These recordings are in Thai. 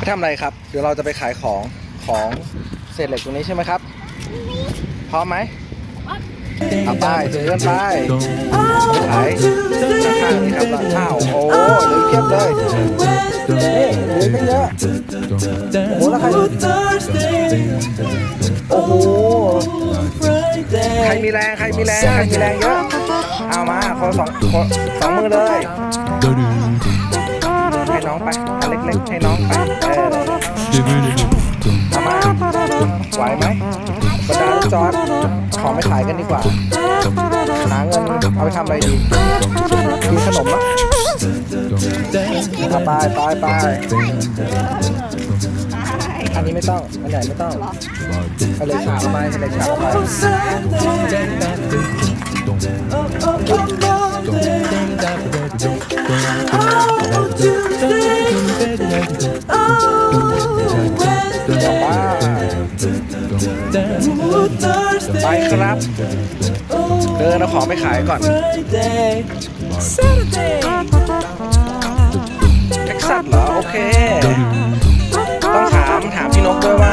ไปทำอะไรครับ เดี๋ยวเราจะไปขายของของเศษเหล็กตรงนี้ใช่ไหมครับ พร้อมไหมเอาไปเจอกันไปขายข้างๆนี่ครับร้านข้าวโอ้เหลือเพียบเลยนี่เหลือไม่เยอะโอ้แล้วใครโอ้โหใครมีแรงใครมีแรงใครมีแรงเยอะเอามาคนละสองคนสองมือเลยให้น้องไปอันเล็กๆให้น้องไป ไหวไหมบรรดาลูกจอดขอไม่ขายกันดีกว่า หาเงินเอาไปทำอะไรดีกินขนมเนะเอาไปไปไปอันนี้ไม่ต้อง อันใหญ่ไม่ต้องเอาเลยฉาบไปเอาเลยฉาบไป ไปครับ เดินเอาของไปขายก่อนเท็กซัสเหรอ โอเค ต้องถามถามพี่นกด้วยว่า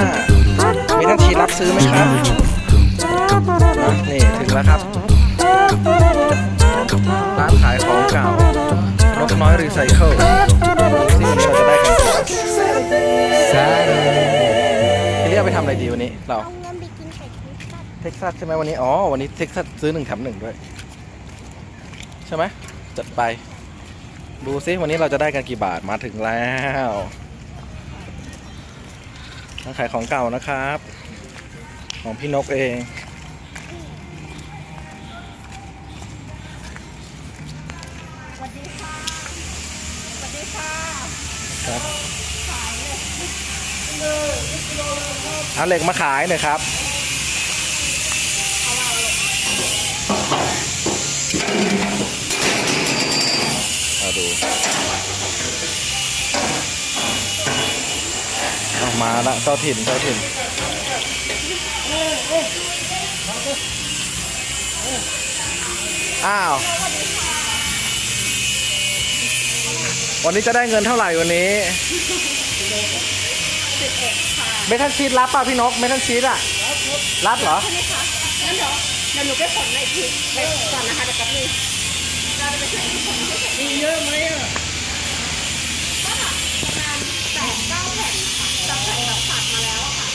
มีท่านทีรับซื้อไหมครับนี่ถึงแล้วครับ ร้านขายของเก่านกน้อยรีไซเคิลที่วันนี้เราจะได้กันเรียกไปทำอะไรดีวันนี้เรา ท็กซัสเท็กซัสใช่ไหมวันนี้ อ๋อ วันนี้เท็กซัสซื้อหนึ่งแถมหนึ่งด้วย ใช่ไหมจัดไป ดูซิวันนี้เราจะได้กันกี่บาทมาถึงแล้วร้านขายของเก่านะครับ ของพี่นกเอง สวัสดีค่ะ สวัสดีค่ะครับขายเลยเอาเหล็กมาขายหน่อยครับ เอาดูเอามาละเจ้าถิ่นเจ้าถิ่นอ้าว วันนี้จะได้เงินเท่าไหร่วันนี้เมทัลชีตรับป่ะพี่นกเมทัลชีตอะรับเหรอใช่ไหมคะงั้นเดี๋ยวเดี๋ยวหนูไปขนในทีไปก่อนนะคะเดี๋ยวแป๊บนึง มีเยอะไหมอะก็แบบประมาณแปดเก้าแผ่นค่ะแต่แผ่นแบบตัดมาแล้วอะค่ะ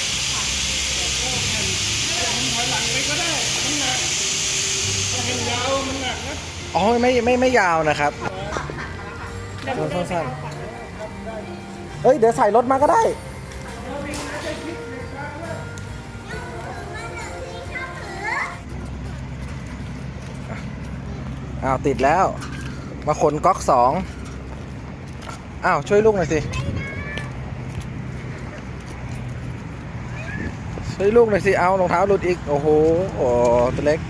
อ๋อไม่ไม่ไม่ยาวนะครับเดี๋ยวหนูเดินไปสั้นเอาก่อนเฮ้ยเดี๋ยวใส่รถมาก็ได้ อ้าวติดแล้ว มาขนก๊อกสองอ้าวช่วยลูกหน่อยสิ ช่วยลูกหน่อยสิ เอารองเท้าหลุดอีก โอ้โห โอ้ตัวเล็ก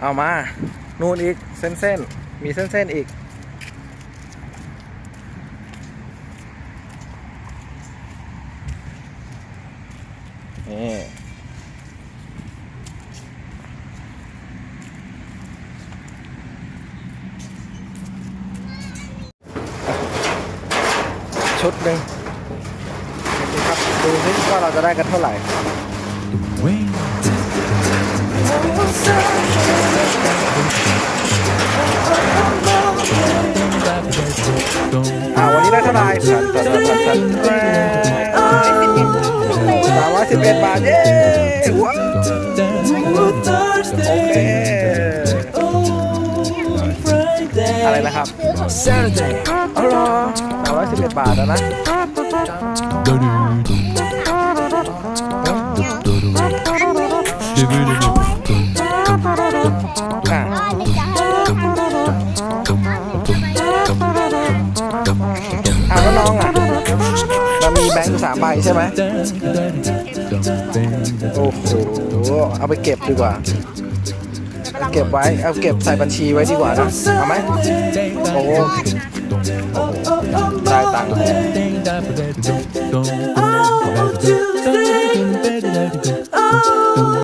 เอามา นู่นอีก เส้นเส้นๆมีเส้นเส้นๆอีก นี่ชุดหนึ่งดูครับดูซิว่าเราจะได้กันเท่าไหร่อ่าวันนี้ได้เท่าไหร่ มร้อยสิบเอ็ดบาทเย้ว้าวโอเคอะไรนะครับ Saturday. อ๋อเหรอสามร้อยสิบเอ็ดบาทแล้วนะอะอันนี้จะ แบงค์สามใบใช่ไหมโอ้โหเอาไปเก็บดีกว่า เก็บไว้เอาเก็บใส่บัญชีไว้ดีกว่านะเอาไหมโอ้โหได้ตังค์